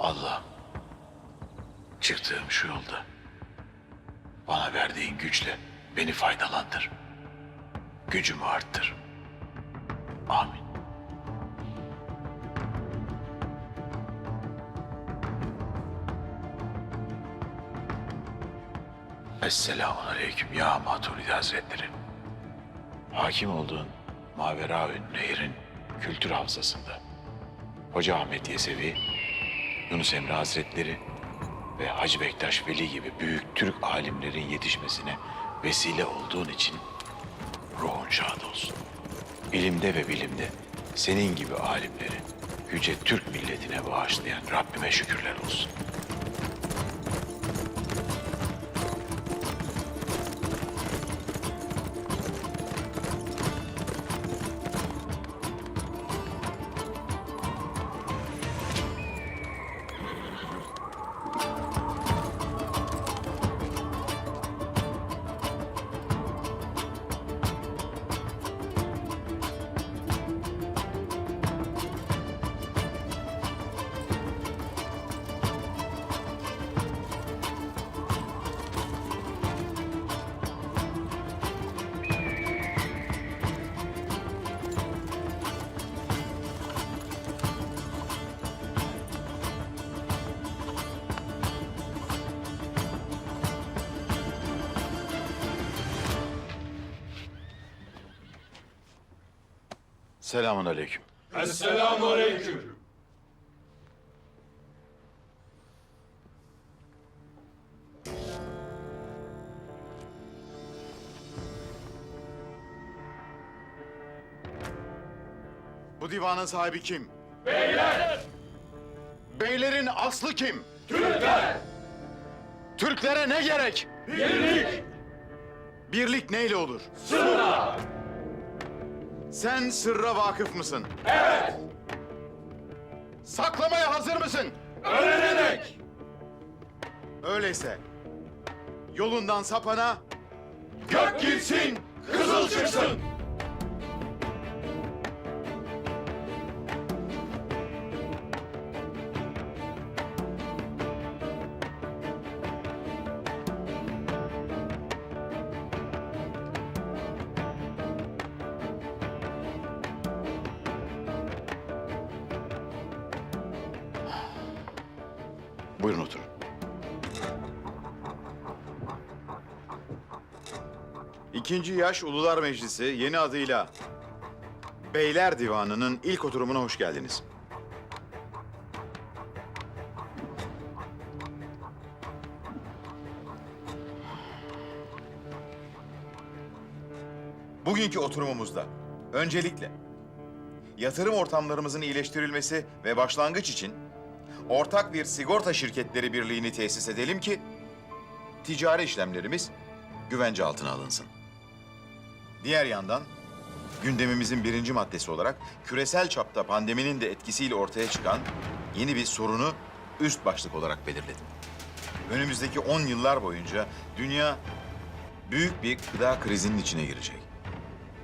Allah'ım çıktığım şu yolda bana verdiğin güçle beni faydalandır. Gücümü arttır. Amin. Esselamun Aleyküm ya Maturidi Hazretleri. Hakim olduğun Maveraün Nehir'in kültür havzasında Hoca Ahmet Yesevi, Yunus Emre Hazretleri ve Hacı Bektaş Veli gibi büyük Türk alimlerin yetişmesine vesile olduğun için ruhun şad olsun. İlimde ve bilimde senin gibi alimleri yüce Türk milletine bağışlayan Rabbime şükürler olsun. Selamun Aleyküm. Esselamu aleyküm. Bu divanın sahibi kim? Beyler! Beylerin aslı kim? Türkler! Türklere ne gerek? Birlik, Birlik neyle olur? Sırla! Sen sırra vakıf mısın? Evet! Saklamaya hazır mısın? öğrenerek, Öyleyse yolundan sapana gök gitsin, Buyurun oturun. İkinci Yaş Ulular Meclisi yeni adıyla Beyler Divanı'nın ilk oturumuna hoş geldiniz. Bugünkü oturumumuzda öncelikle yatırım ortamlarımızın iyileştirilmesi ve başlangıç için ortak bir sigorta şirketleri birliğini tesis edelim ki ticari işlemlerimiz güvence altına alınsın. Diğer yandan gündemimizin birinci maddesi olarak küresel çapta pandeminin de etkisiyle ortaya çıkan yeni bir sorunu üst başlık olarak belirledim. Önümüzdeki 10 yıllar boyunca dünya büyük bir gıda krizinin içine girecek.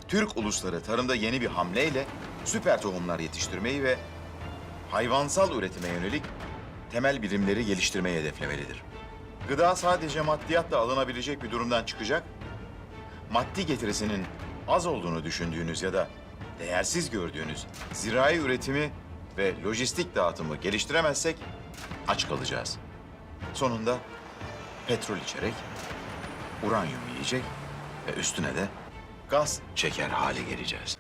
Türk ulusları tarımda yeni bir hamleyle süper tohumlar yetiştirmeyi ve hayvansal üretime yönelik temel birimleri geliştirmeyi hedeflemelidir. Gıda sadece maddiyatla alınabilecek bir durumdan çıkacak, maddi getirisinin az olduğunu düşündüğünüz ya da değersiz gördüğünüz zirai üretimi ve lojistik dağıtımı geliştiremezsek aç kalacağız. Sonunda petrol içerek, uranyum yiyecek ve üstüne de gaz çeker hale geleceğiz.